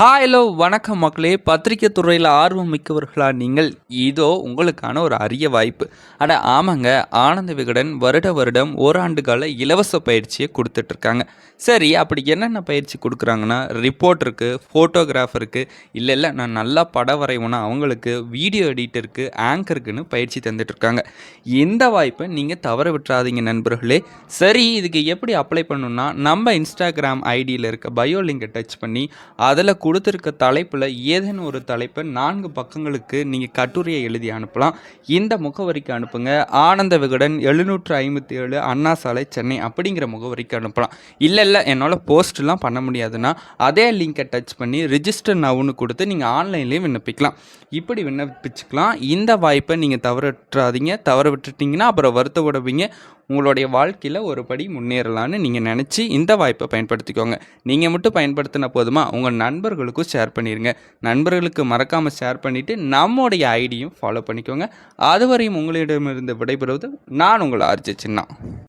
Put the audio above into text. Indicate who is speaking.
Speaker 1: Hello வணக்கம் மக்களே. பத்திரிக்கை துறையில் ஆர்வம் மிக்கவர்களா நீங்கள்? இதோ உங்களுக்கான ஒரு அரிய வாய்ப்பு. அட ஆமாங்க. ஆனந்த விகடன் வருட வருடம் ஓராண்டு கால இலவச பயிற்சியை கொடுத்துட்ருக்காங்க சரி அப்படி என்னென்ன பயிற்சி கொடுக்குறாங்கன்னா ரிப்போர்ட்டருக்கு ஃபோட்டோகிராஃபருக்கு இல்லை இல்லை நான் நல்லா படம் வரைவேனா அவங்களுக்கு வீடியோ எடிட்டருக்கு ஆங்கருக்குன்னு பயிற்சி தந்துட்டுருக்காங்க இந்த வாய்ப்பை நீங்கள் தவற விட்டுறாதீங்க நண்பர்களே. சரி இதுக்கு எப்படி அப்ளை பண்ணணும்னா நம்ம இன்ஸ்டாகிராம் ஐடியில் இருக்க பயோ லிங்கை டச் பண்ணி அதில் கொடுத்துருக்க தலைப்பில் ஏதேனும் ஒரு தலைப்பை நான்கு பக்கங்களுக்கு நீங்கள் கட்டுரையை எழுதி அனுப்பலாம். இந்த முகவரிக்கு அனுப்புங்க. ஆனந்த விகடன் எழுநூற்று ஐம்பத்தி ஏழு அண்ணா சாலை சென்னை அப்படிங்கிற முகவரிக்கு அனுப்பலாம். இல்லை இல்லை என்னால் போஸ்ட்லாம் பண்ண முடியாதுன்னா அதே லிங்கை டச் பண்ணி ரிஜிஸ்டர் நவுன்னு கொடுத்து நீங்கள் ஆன்லைன்லேயும் விண்ணப்பிக்கலாம். இப்படி விண்ணப்பிச்சுக்கலாம். இந்த வாய்ப்பை நீங்கள் தவற விட்டுறாதீங்க தவற விட்டுட்டிங்கன்னா அப்புறம் வருத்த வருத்தப்படுவீங்க உங்களுடைய வாழ்க்கையில் ஒரு படி முன்னேறலான்னு நீங்கள் நினச்சி இந்த வாய்ப்பை பயன்படுத்திக்கோங்க. நீங்கள் மட்டும் பயன்படுத்தின போதுமா? உங்கள் நண்பர்களுக்கும் ஷேர் பண்ணிடுங்க நண்பர்களுக்கு மறக்காமல் ஷேர் பண்ணிவிட்டு நம்முடைய ஐடியும் ஃபாலோ பண்ணிக்கோங்க. அதுவரையும் உங்களிடமிருந்து விடைபெறுவது நான் உங்களை ஆர்ஜி சின்னா